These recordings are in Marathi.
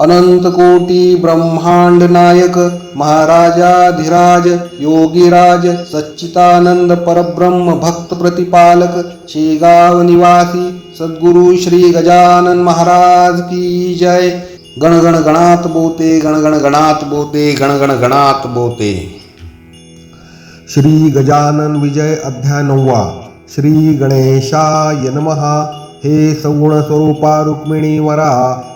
अनंतकोटी ब्रह्मांड नायक महाराजाधिराज योगीराज सच्चितानंद परब्रह्म भक्त प्रतिपालक शेगाव निवासी सद्गुरु श्री गजानन महाराज की जय। गण गण गणात बोते गण गण गणात बोते गण गण गणात बोते। श्री गजानन विजय अध्याय नववा। श्री गणेशाय नमहा हे सगुण स्वरूपा रुक्मिणी वरा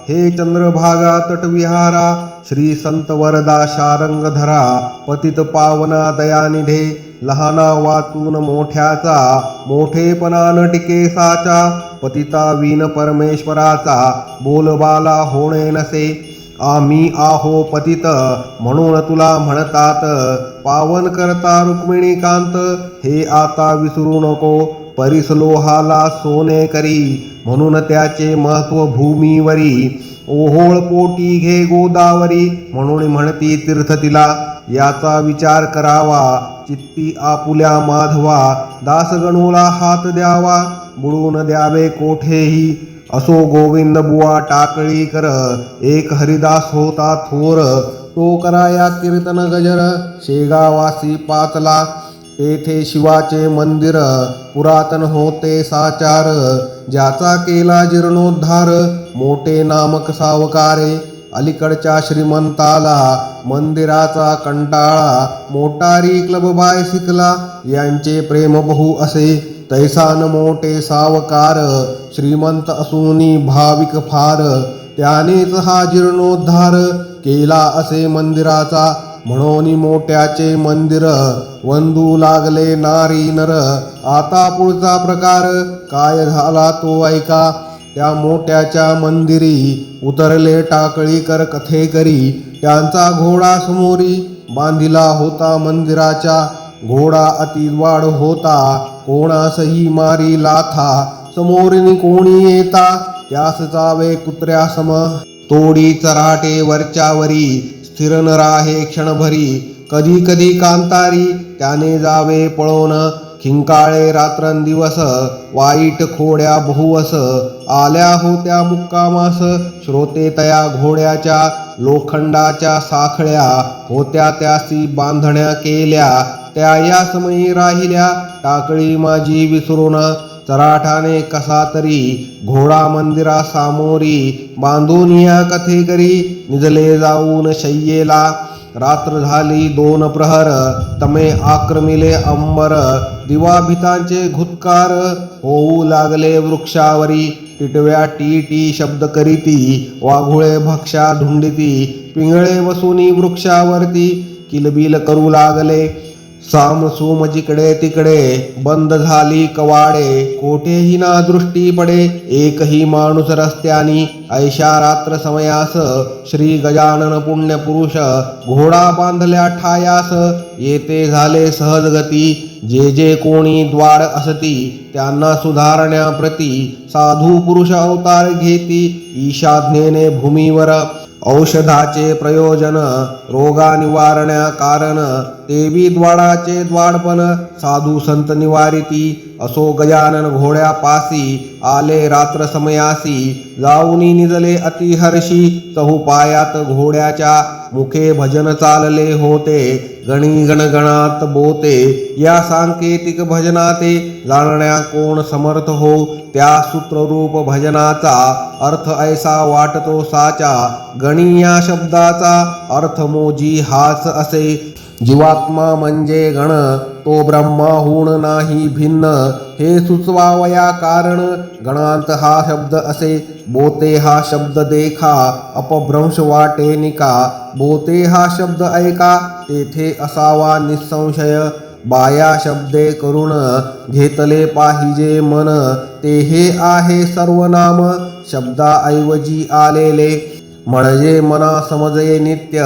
हे चंद्रभागा तटविहारा श्री संत वरदा शारंगधरा पतित पावना दयानिधे लहाना वाचून मोठ्याचा मोठेपणा न टिके साचा पतिता वीन परमेश्वराचा बोलबाला होणे नसे. आम्ही आहो पतित म्हणून तुला म्हणतात पावन करता रुक्मिणी कांत हे आता विसरू नको. परिसलोहाला सोने करी म्हणून त्याचे महत्त्व भूमीवरी. ओहोळ पोटी घे गोदावरी म्हणून म्हणती तीर्थ तिला. याचा विचार करावा चित्ती आपुल्या माधवा. दासगणूला हात द्यावा बुडून द्यावे कोठेही. असो गोविंद बुवा टाकळी कर एक हरिदास होता थोर. तो कराया कीर्तन गजर शेगावासी पाचला. तेथे शिवाचे मंदिर पुरातन होते साचार ज्याचा केला जीर्णोद्धार मोठे नामक सावकारे अलीकडच्या श्रीमंताला मंदिराचा कंटाळा मोटारी क्लब बाय शिकला यांचे प्रेम बहु असे तैसान मोठे सावकार श्रीमंत असूनी भाविक फार त्यानेच हा जीर्णोद्धार केला असे मंदिराचा म्हणून मोठ्याचे मंदिर वंदू लागले नारी नर. आता पुढचा प्रकार काय झाला तो ऐका. त्या मोठ्याच्या मंदिरी उतरले टाकळी कर कथे करी त्यांचा घोडा समोरी बांधिला होता मंदिराच्या. घोडा अतिवाड होता कोणासही मारी लाथा. समोरील कोणी येता त्यास जावे कुत्र्या सम तोडी चराटे वरच्यावरी स्थिर न राहे क्षणभरी कधी कधी कांतारी त्याने जावे पळवण खिंकाळे रात्रंदिवस वाईट खोड्या बहुवस आल्या होत्या मुक्कामास श्रोते तया घोड्याच्या लोखंडाच्या साखळ्या होत्या त्यासी बांधण्या केल्या त्या या समयी राहिल्या टाकळी माझी विसरून चराठाने कसा तरी घोडा मंदिरा सामोरी बांधून या कथेकरी निजले जाऊन शय्येला. रात्र झाली दोन प्रहर तमे आक्रमिले अंबर. दिवाभितांचे घुत्कार होऊ लागले वृक्षावरी. टिटव्या टी टी शब्द करीती वाघुळे भक्षा धुंडिती. पिंगळे वसुनी वृक्षावरती किलबिल करू लागले. साम सुम जिकडे तिकडे बंद झाली कवाडे कोठेही ना दृष्टी पडे एकही माणूस रस्त्यानी ऐशा रात्र समयास श्री गजानन पुण्य पुरुष घोडा बांधल्या ठायास येते झाले सहजगती जे जे कोणी द्वार असती त्यांना सुधारण्याप्रती साधू पुरुष अवतार घेती ईशाज्ञेने भूमीवर औषधाचे प्रयोजन रोगा निवारण्या कारण देवी द्वाडाचे द्वाडपण साधू संत निवारिती असो गजानन घोड्या पासी आले रात्र समयासी जाऊनी निजले अतिहर्षी चहुपायात घोड्याच्या मुखे भजन चालले होते गणी गणगणात बोते या सांकेतिक भजनाते जाणण्या कोण समर्थ हो त्या सूत्ररूप भजनाचा अर्थ ऐसा वाटतो साचा गणी या शब्दाचा अर्थ मोजी हाच असे जीवात्मा म्हणजे गण तो ब्रह्माहून नाही भिन्न. हे सुचवावया कारण गणांत हा शब्द असे बोते हा शब्द देखा अपभ्रंश वाटे निका. बोते हा शब्द ऐका तेथे असावा निसंशय. बाया शब्दे करून घेतले पाहिजे मन. ते हे आहे सर्वनाम शब्दाऐवजी आलेले. म्हणजे मना समजये नित्य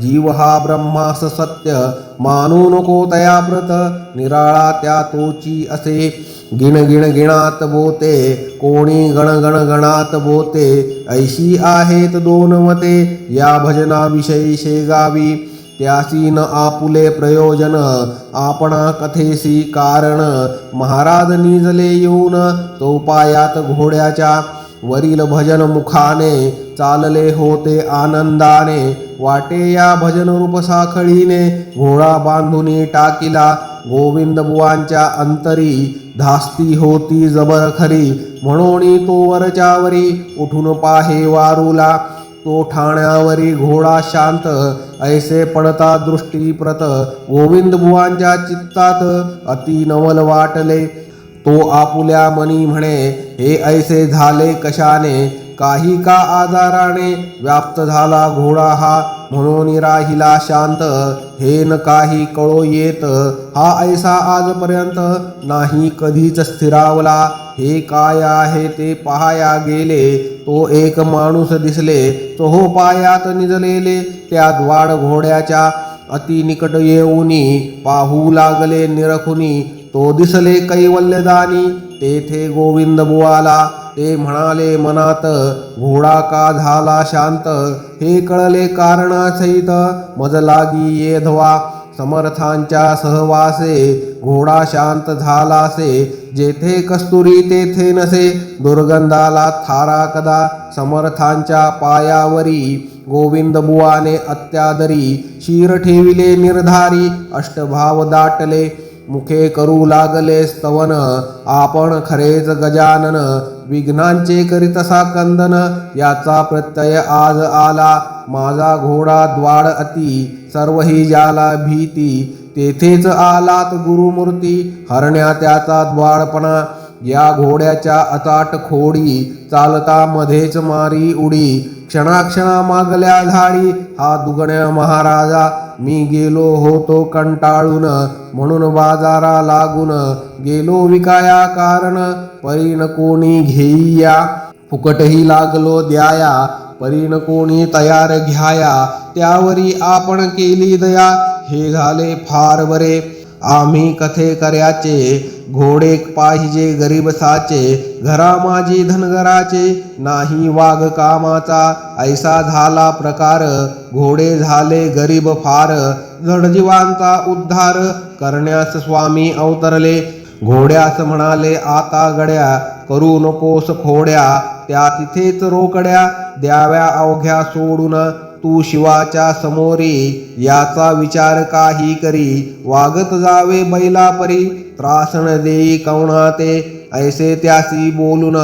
जीव हा ब्रह्मास सत्य मानू नको तया व्रत निराळा त्या तोची असे. गिण गिण गिणात बोते कोणी गण गण गणात बोते ऐशी आहेत दोन मते या भजनाविषयी शेगावी. त्यासी न आपुले प्रयोजन आपणा कथेसी कारण. महाराज निजले येऊन तो पायात घोड्याच्या वरील भजन मुखाने चालले होते आनंदाने. वाटे या भजन रूप साखळीने घोडा बांधून टाकिला. गोविंद बुवांच्या अंतरी धास्ती होती जबर खरी म्हणून तो वरच्यावरी उठून पाहे वारूला. तो ठाण्यावरी घोडा शांत ऐसे पडता दृष्टी प्रत गोविंद बुवांच्या चित्तात अति नवल वाटले. तो आपुल्या मनी म्हणे हे ऐसे झाले कशाने? काही का आजाराने व्याप्त झाला घोडा हा? म्हणून राहिला शांत. हे न काही कळो येत. हा ऐसा आजपर्यंत नाही कधीच स्थिरावला. हे काय आहे ते पाहाया गेले. तो एक माणूस दिसले. चोहो पायात निजलेले. त्या द्वाड घोड्याच्या अति निकट येऊनी. पाहू लागले निरखुनी. तो दिसले कैवल्यदानी. तेथे गोविंद बुवाला ते म्हणाले मनात घोडा का झाला शांत? हे कळले कारणासहित मज लागी येधवा समर्थांच्या सहवासे घोडा शांत झालासे. जेथे कस्तुरी तेथे नसे. दुर्गंधाला थारा कदा. समर्थांच्या पायावरी गोविंद बुवाने अत्यादरी. शिर ठेविले निर्धारी. अष्टभाव दाटले. मुखे करू लागले स्तवन आपण खरेच गजानन विघ्नांचे करीतसा कंदन याचा प्रत्यय आज आला. माझा घोडा द्वाड अति सर्वही ज्याला भीती तेथेच आलात गुरुमूर्ती हरण्या त्याचा द्वाडपणा. या घोड्याच्या अचाट खोडी चालता मध्येच मारी उडी. क्षणाक्षणा मागल्या झाडी हा दुगण्या महाराजा. मी गेलो होतो कंटाळून म्हणून बाजारा लागून गेलो विकाया कारण परीण कोणी घेईया. फुकटही लागलो द्याया परीन कोणी तयार घ्याया. त्यावरी आपण केली दया हे झाले फार बरे. आम्ही कथे कर्याचे? घोडे पाहिजे गरीब साचे घरा माझी धनगराचे नाही वाघ कामाचा. ऐसा झाला प्रकार घोडे झाले गरीब फार. जडजीवांचा उद्धार करण्यास स्वामी अवतरले. घोड्यास म्हणाले आता गड्या करू नकोस खोड्या. त्या तिथेच रोकड्या. द्याव्या अवघ्या सोडून तू शिवाच्या समोरी याचा विचार काही करी. वागत जावे बैलापरी त्रासण देई कवणा ते ऐसे त्यासी बोलून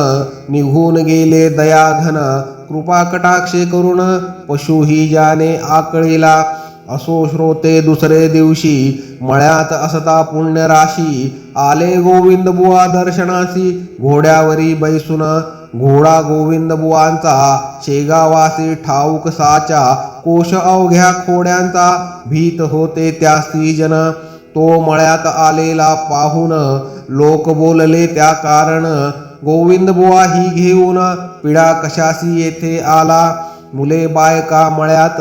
निघून गेले दयाघन. कृपा कटाक्षे करून पशुही ज्याने आकळीला. असो श्रोते दुसरे दिवशी मळ्यात असता पुण्यराशी. आले गोविंद बुवा दर्शनासी. घोड्यावरी बैसून घोडा गोविंद बुवांचा शेगावासी ठाऊक साचा कोश अवघ्या खोड्यांचा भीत होते त्या सीजन तो मळ्यात आलेला पाहून लोक बोलले त्या कारण गोविंद बुवा ही घेऊन पिढा कशासी येथे आला? मुले बायका मळ्यात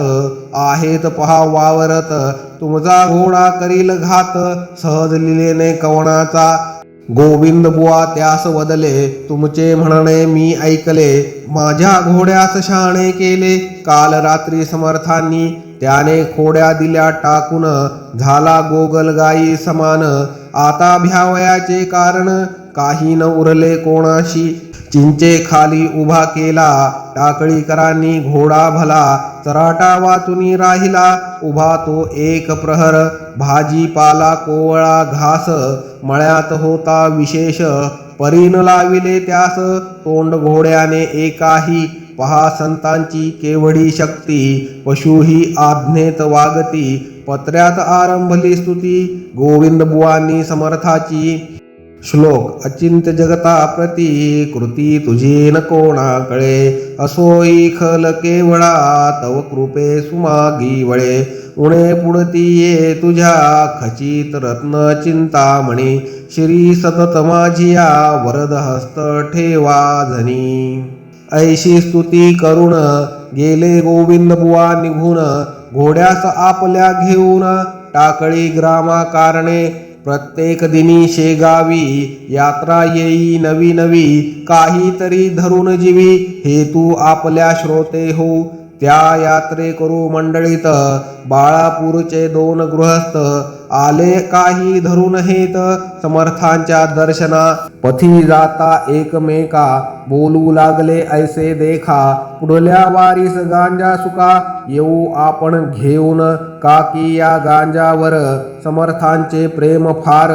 आहेत पहा वावरत. तुमचा घोडा करील घात सहज लिलेने कवणाचा. गोविंद बुवा त्यास वदले तुमचे म्हणणे मी ऐकले माझ्या घोड्यास शहाणे केले. काल रात्री समर्थांनी त्याने खोड्या दिल्या टाकून झाला गोगलगाई समान. आता भ्यावयाचे कारण काही न उरले कोणाशी. चिंचे खाली उभा केला टाकळीकरांनी घोडा भला चराटा वाचून राहिला उभा तो एक प्रहर भाजीपाला कोवळा घास मळ्यात होता विशेष परीन लाविले त्यास तोंड घोड्याने एकाही पहा संतांची केवढी शक्ती पशुही आज्ञेत वागती पत्र्यात आरंभली स्तुती गोविंद बुवांनी समर्थाची श्लोक अचिंत्य जगता प्रती कृती तुझी न कोणाकडे? असोई खल केवळा तव कृपे सुमागी वळे. उणे पुढती ये तुझ्या खचित रत्न चिंतामणी. श्री सतत माझिया वरद हस्त ठेवा झनी ऐशी स्तुती करून गेले गोविंद बुवा निघून. घोड्यास आपल्या घेऊन टाकळी ग्रामा कारणे प्रत्येक दिनी शेगावी यात्रा येई नवी नवी. काहीतरी धरून जीवी हे तू आपल्या श्रोते हो. त्या यात्रे करू मंडळीत. बाळापूरचे दोन गृहस्थ आले काही धरून हेत. समर्थांच्या दर्शना पथी जाता एकमेका. बोलू लागले ऐसे देखा. पुढल्या वारीस गांजा सुका. येऊ आपण घेऊन काकी या गांजावर. समर्थांचे प्रेम फार.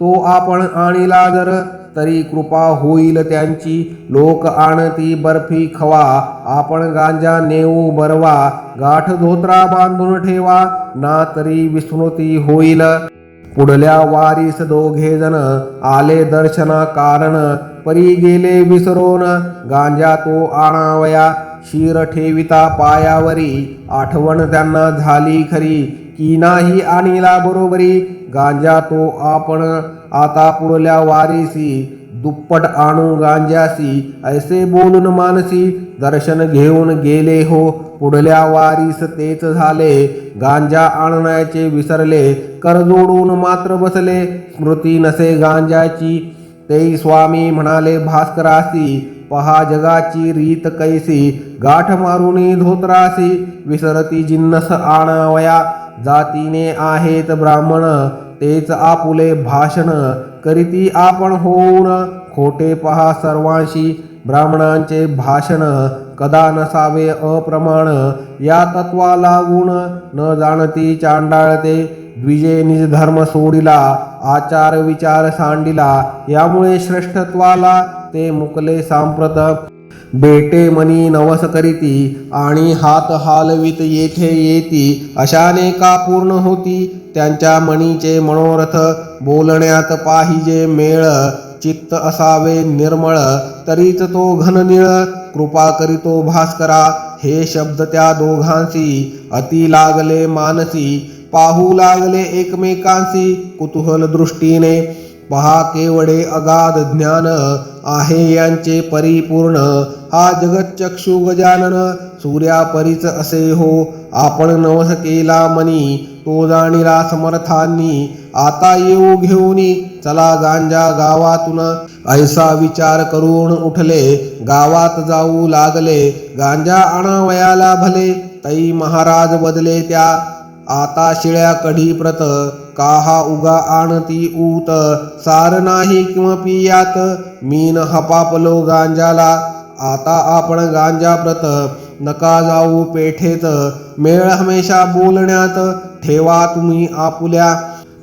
तो आपण आणिला जर तरी कृपा होईल त्यांची. लोक आणती बर्फी खवा. आपण गांजा नेऊ बरवा. गाठ धोत्रा बांधून ठेवा. ना तरी विस्मृती होईल. पुढल्या वारीस दोघे जण आले दर्शना कारण परी गेले विसरून. गांजा तो आणावया. शिर ठेविता पायावरी. आठवण त्यांना झाली खरी. की नाही आणिला बरोबरी? गांजा तो आपण आता पुढल्या वारीसी दुप्पट आणू गांजासी ऐसे बोलून मानसी दर्शन घेऊन गेले हो. पुढल्या वारीस तेच झाले गांजा आणण्याचे विसरले कर जोडून मात्र बसले स्मृती नसे गांजाची. ते स्वामी म्हणाले भास्करासी पहा जगाची रीत कैसी गाठ मारुनी धोत्रासी विसरती जिन्नस आणावया जातीने आहेत ब्राह्मण तेच आपुले भाषण करीती आपण होऊन. खोटे पहा सर्वांशी ब्राह्मणांचे भाषण कदा नसावे अप्रमाण. या तत्वा लागून न जाणती चांडाळते. द्विजे निज धर्म सोडिला आचार विचार सांडिला. यामुळे श्रेष्ठत्वाला ते मुकले सांप्रत बेटे मनी नवस करीती आणि हात हालवित येथे येती. अशाने का पूर्ण होती. त्यांच्या मणीचे मनोरथ बोलण्यात पाहिजे मेळ. चित्त असावे निर्मळ. तरीच तो घननिळ कृपा करीतो भास्करा. हे शब्द त्या दोघांसी अति लागले मानसी. पाहू लागले एकमेकांसी कुतूहल दृष्टीने. पहा केवढे अगाध ज्ञान आहे यांचे परिपूर्ण. हा जगच्चक्षु गजानन सूर्यापरीच असे हो. आपण नवस केला मनी तो जाणीला समर्थांनी. आता येऊ घेऊनी चला गांजा गावातून. ऐसा विचार करून उठले गावात जाऊ लागले. गांजा आणावयाला भले तई महाराज बदले त्या. आता शिळ्या कढी प्रत काहा उगा आणती ऊत सार नाही किंवा यात मीन हपापलो गांजाला. आता आपण गांजा प्रत नका जाऊ पेठेत मेळ हमेशा बोलण्यात ठेवा तुम्ही आपुल्या.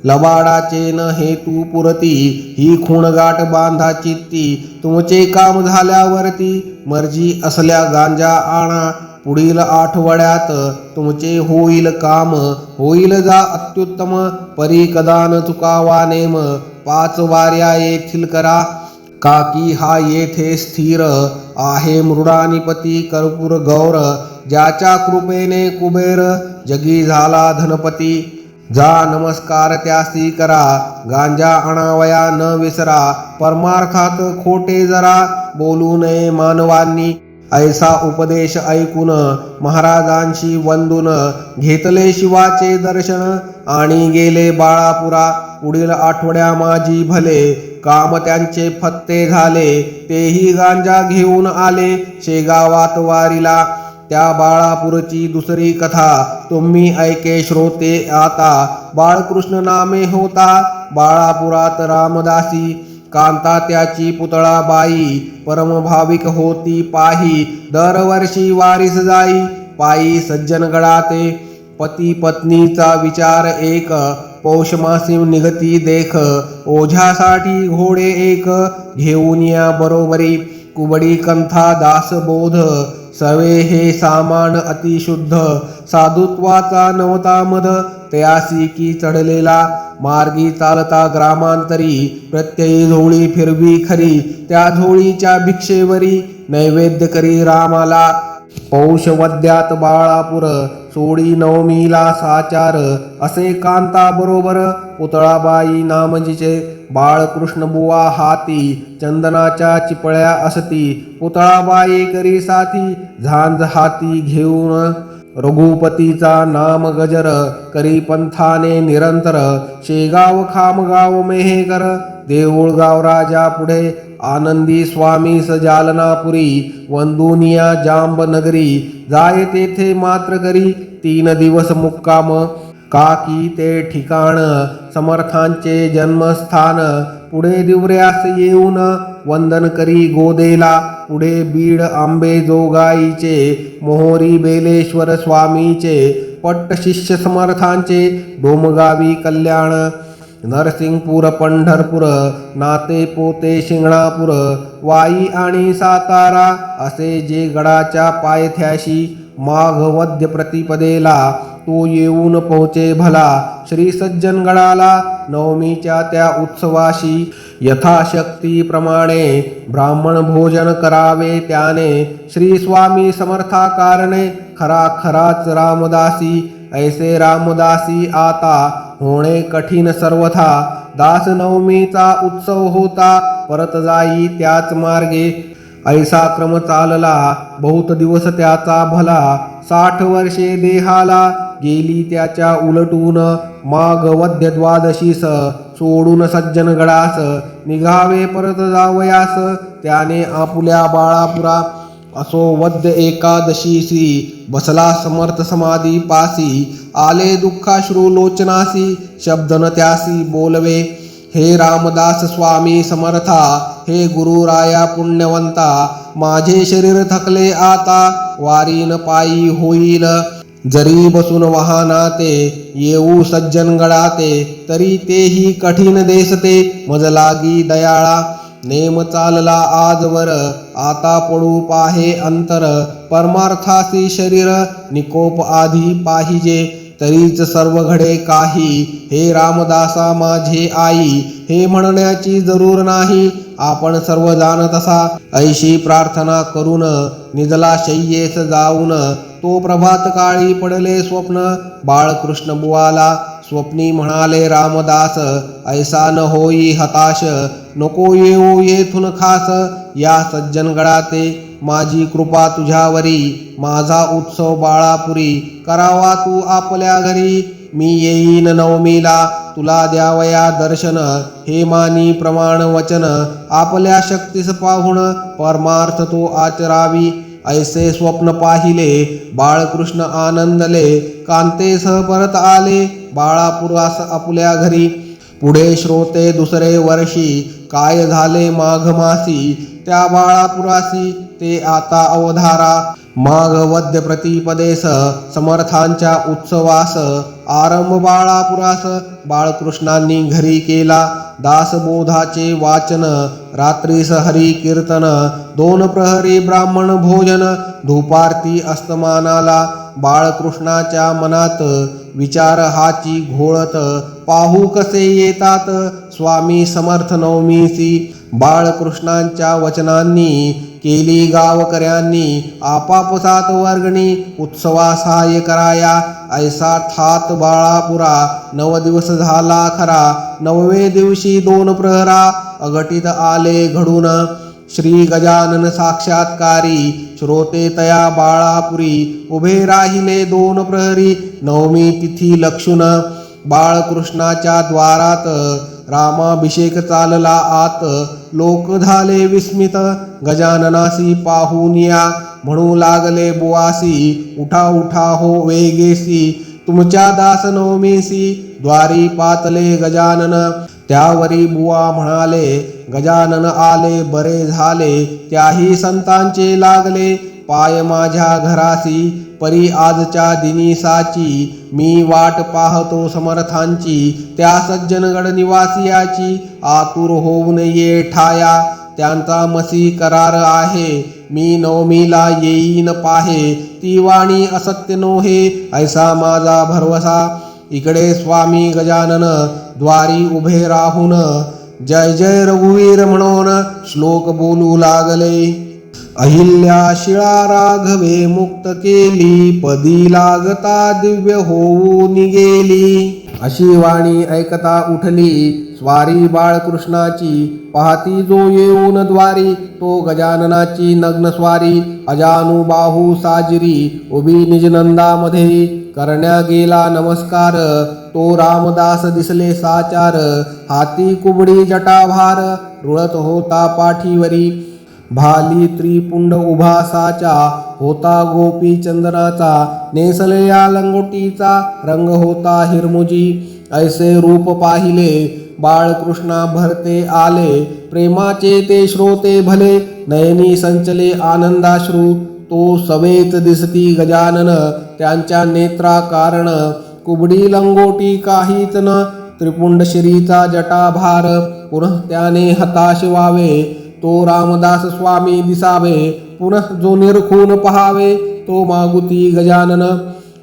लबाडाचे न हेतू पुरती ही खूणगाठ बांधा चित्ती. तुमचे काम झाल्यावरती मर्जी असल्या गांजा आणा. पुढील आठवड्यात तुमचे होईल काम होईल जा अत्युत्तम परी चुकावा नेम पाच वाऱ्या येथील करा. काकी हा येथे स्थिर आहे मृडानिपती कर्पूर गौर ज्याच्या कृपेने कुबेर जगी झाला धनपती. जा नमस्कार त्यासी करा गांजा आणावया न विसरा परमार्थात खोटे जरा बोलू नये मानवांनी. ऐसा उपदेश ऐकून महाराजांशी वंदून घेतले शिवाचे दर्शन. आणि गेले बाळापुरा पुढील आठवड्या माझी भले. काम त्यांचे फत्ते झाले तेही गांजा घेऊन आले शेगावात वारीला. त्या बाळापूरची दुसरी कथा तुम्ही ऐके श्रोते आता. बाळकृष्ण नामे होता बाळापुरात रामदासी. कांता त्याची पुतळा बाई परमभाविक होती पाही. दरवर्षी वारीस जाई. पायी सज्जनगडाते पती पत्नीचा विचार एक. पौषमासी निगती देख. ओझ्यासाठी घोडे एक. घेऊन या बरोबरी. कुबडी कंथा दासबोध सवे हे सामान अतिशुद्ध. साधुत्वाचा नवता मध. तयासी की चढलेला मार्गी चालता ग्रामांतरी प्रत्ययी झोळी फिरवी खरी त्या झोळीच्या भिक्षेवरी नैवेद्य करी रामाला. पौषवद्यात बाळापूर सोडी नवमीला साचार असे कांता बरोबर पुतळाबाई नामजीचे बाळकृष्ण बुवा हाती चंदनाच्या चिपळ्या असती पुतळाबाई करी साथी झांज हाती घेऊन रघुपतीचा नाम गजर करी पंथाने निरंतर शेगाव खामगाव मेहेकर देऊळगाव राजा पुढे आनंदी स्वामी सजालनापुरी वंदुनिया जांब नगरी जाय तेथे मात्र करी तीन दिवस मुक्काम काकी ते ठिकाण समर्थांचे जन्मस्थान पुढे दिवऱ्यास येऊन वंदन करी गोदेला. पुढे बीड आंबे जोगाईचे मोहरी बेलेश्वर स्वामीचे पट्ट शिष्य समर्थांचे डोमगावी कल्याण. नरसिंगपूर पंढरपूर नाते पोते शिंगणापूर वाई आणि सातारा असे जे गडाच्या पायथ्याशी माघवद्य प्रतिपदेला तो येऊन पोहोचे भला. श्री सज्जनगडाला नवमीच्या त्या उत्सवाशी यथाशक्तीप्रमाणे ब्राह्मण भोजन करावे त्याने. श्री स्वामी समर्थाकारणे खरा खराच रामदासी ऐसे रामदासी आता होणे कठीण सर्वथा. दास नवमीचा उत्सव होता परत जाई त्याच मार्गे. ऐसा क्रम चालला बहुत दिवस त्याचा भला. साठ वर्षे देहाला गेली त्याच्या उलटून. माग वद्य द्वादशीस सोडून सज्जन गडास. निघावे परत जावयास त्याने आपुल्या बाळापुरा. असो वद्य एकादशीसी बसला समर्थ समाधी पासी आले दुःखाश्रू लोचनासी शब्द न त्यासी बोलवे. हे रामदास स्वामी समर्था हे गुरुराया पुण्यवंता माझे शरीर थकले आता वारीन पायी होईल. जरी बसून वाहना ते येऊ सज्जन गडाते तरी तेही कठीण देसते मज लागी दयाळा. नेम चालला आजवर आता पडू पाहे अंतर. परमार्थासी शरीर निकोप आधी पाहिजे तरीच सर्व घडे काही. हे रामदासा माझे आई हे म्हणण्याची जरूर नाही. आपण सर्व जाणत असा ऐशी प्रार्थना करून निजला शय्येस जाऊन. तो प्रभात काळी पडले स्वप्न बाळकृष्ण बुवाला स्वप्नी म्हणाले रामदास ऐसा न होई हताश नको येऊ येथून खास. या सज्जनगडाते माझी कृपा तुझ्यावरी. माझा उत्सव बाळापुरी. करावा तू आपल्या घरी. मी येईन नवमीला. तुला द्यावया दर्शन. हे मानी प्रमाण वचन. आपल्या शक्तीस पाहुण परमार्थ तो आचरावी. ऐसे स्वप्न पाहिले बाळकृष्ण आनंदले. कांतेसह परत आले. बाळापुरास आपल्या घरी. पुढे श्रोते दुसरे वर्षी काय झाले माघ मासी? त्या बाळापुरासी ते आता अवधारा. माघ वद्य प्रतिपदेस समर्थांच्या उत्सवास. आरंभ बाळापुरास बाळकृष्णांनी घरी केला. दासबोधाचे वाचन रात्रीस हरी कीर्तन दोन प्रहरी ब्राह्मण भोजन धूपारती अस्तमानाला. बाळकृष्णाच्या मनात विचार हाची घोळत पाहू कसे येतात? स्वामी समर्थ नवमीसी बाळकृष्णांच्या वचनांनी केली गावकऱ्यांनी आपापसात वर्गणी उत्सवा सहाय्य कराया. ऐसा थात बाळापुरा नव दिवस झाला खरा. नववे दिवशी दोन प्रहरा अघटित आले घडून. श्री गजानन साक्षात्कारी श्रोते तया बाळापुरी उभे राहिले दोन प्रहरी नवमी तिथी लक्षुण. बाळकृष्णाच्या द्वारात रामाभिषेक चालला आत लोक झाले विस्मित. गजाननासी पाहून या म्हणू लागले बुवासी उठा उठा हो वेगेसी. तुमच्या दास नवमीसी द्वारी पातले गजानन. त्यावरी बुवा म्हणाले गजानन आले बरे झाले त्याही संतांचे लागले. पाय माझ्या घरासी परी आजच्या दिनीसाची मी वाट पाहतो समर्थांची त्या सज्जनगड निवासियाची. आतुर होऊन ये ठाया त्यांचा मसी करार आहे. मी नवमीला येईन पाहे ती वाणी असत्य नोहे ऐसा माझा भरवसा. इकडे स्वामी गजानन द्वारी उभे राहून जय जय रघुवीर म्हणून श्लोक बोलू लागले अहिल्या शिळा राघवे मुक्त केली पदी लागता दिव्य होऊ निगेली अशी वाणी ऐकता उठली स्वारी बाळकृष्णाची पाहती जो येऊन द्वारी तो गजाननाची नग्न स्वारी अजानुबाहू साजरी उभी निजनंदामध्ये करण्या गेला नमस्कार तो रामदास दिसले साचार हाती कुबडी जटाभार रुळत होता पाठीवरी. भाली त्रिपुंड उभा साचा होता गोपी चंदनाचा नेसलेया लंगोटीचा रंग होता हिरमुजी. ऐसे रूप पाहिले बाळकृष्णा भरते आले प्रेमाचे ते श्रोते भले नयनी संचले आनंदाश्रू तो सवेत दिसती गजानन त्यांच्या नेत्रा कारण कुबडी लंगोटी काहीच न त्रिपुंडशिरीचा जटाभार पुनः त्याने हताश व्हावे तो रामदास स्वामी दिसावे पुनः जो निरखून पहावे तो मागुती गजानन.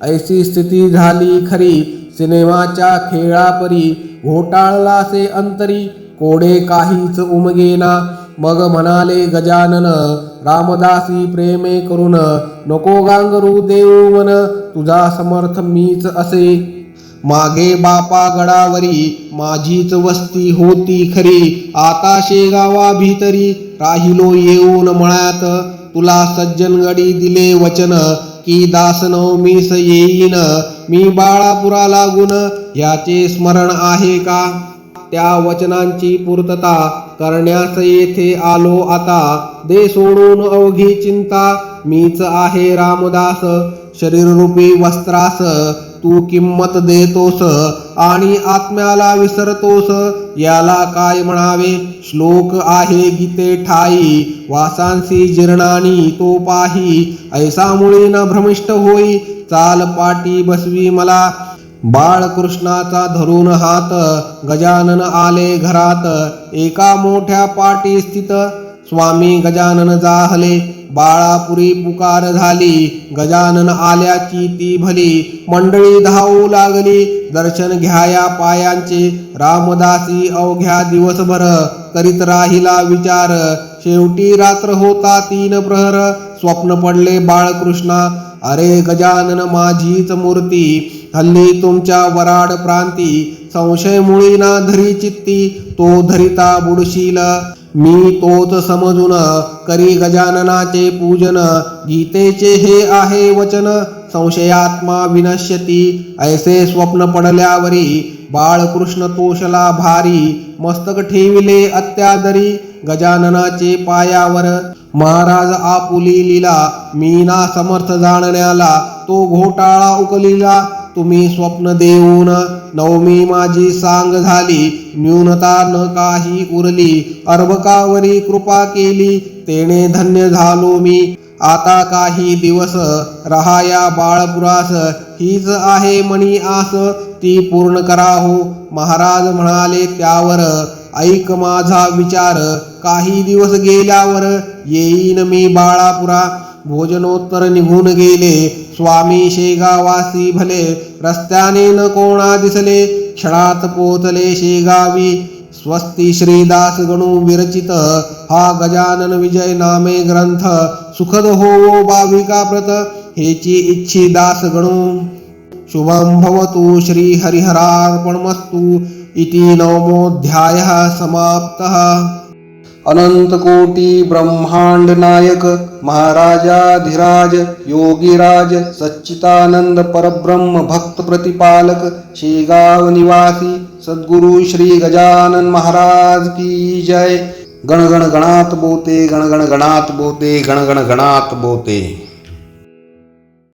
ऐसी स्थिती झाली खरी सिनेमाच्या खेळापरी घोटाळलासे अंतरी कोडे काहीच उमगेना. मग म्हणाले गजानन रामदासी प्रेमे करून नको गांगरू देऊ मन तुझा समर्थ मीच असे. मागे बापा गडावरी माझीच वस्ती होती खरी. आता शेगावा भीतरी राहिलो येऊन मळ्यात. तुला सज्जनगडी दिले वचन की दासनव मीस येईन. मी बाळापुरा लागून याचे स्मरण आहे का? त्या वचनांची पूर्तता करण्यास येथे आलो आता. दे सोडून अवघी चिंता. मीच आहे रामदास. शरीररूपी वस्त्रास तू किंमत देतोस आणि आत्म्याला विसरतोस याला काय म्हणावे? श्लोक आहे गीते ठाई वासांसी जीर्णानी तो पाही ऐसा मुळी न भ्रमिष्ट होई चाल पाटी बसवी मला. बाळकृष्णाचा धरून हात गजानन आले घरात एका मोठ्या पाटी स्थित स्वामी गजानन जाहले बाळापुरी पुकार झाली. गजानन आल्याची ती भली मंडळी धावू लागली. दर्शन घ्याया पायांचे रामदासी अवघ्या दिवसभर करीत राहिला विचार. शेवटी रात्र होता तीन प्रहर स्वप्न पडले बाळकृष्णा. अरे गजानन माझीच मूर्ती हल्ली तुमच्या वराड प्रांती. संशय मुळी ना धरी चित्ती तो धरिता बुडशील. मी तोच समजून करी गजाननाचे पूजन गीतेचे हे आहे वचन संशयात्मा विनश्यती ऐसे स्वप्न पडल्यावरी बाळकृष्ण तोषला भारी मस्तक ठेविले अत्यादरी गजाननाचे पायावर. महाराज आपुली लिला मीना समर्थ जाणण्याला तो घोटाळा उकलिला तुम्ही स्वप्न देऊन नवमी माझी सांग झाली. न्यूनता न काही उरली. अर्भकावरी कृपा केली. तेने धन्य झालो मी. आता काही दिवस रहाया बाळपुरास. हीच आहे मणी आस. ती पूर्ण करा हो महाराज म्हणाले त्यावर ऐक माझा विचार. काही दिवस गेल्यावर येईन मी बाळापुरा. भोजनोत्तर निघून गेले स्वामी शेगावासी भले रस्त्याने न कोणा दिसले क्षणात पोचले शेगावी स्वस्ती श्रीदास गणू विरचित हा गजानन विजय नामे ग्रंथ सुखद होवो भाविका प्रत हेची इच्छी दास गणू शुभं भवतु श्रीहरिहरार्पणमस्तु इति नवमोऽध्यायः समाप्तः। अनंतकोटी ब्रह्मांड नायक महाराजाधिराज योगीराज सच्चितानंद परब्रह्म भक्त प्रतिपालक शेगाव निवासी सद्गुरु श्री गजानन महाराज की जय। गण गण गणात बोते गण गण गणात बोते गण गण गणात बोते।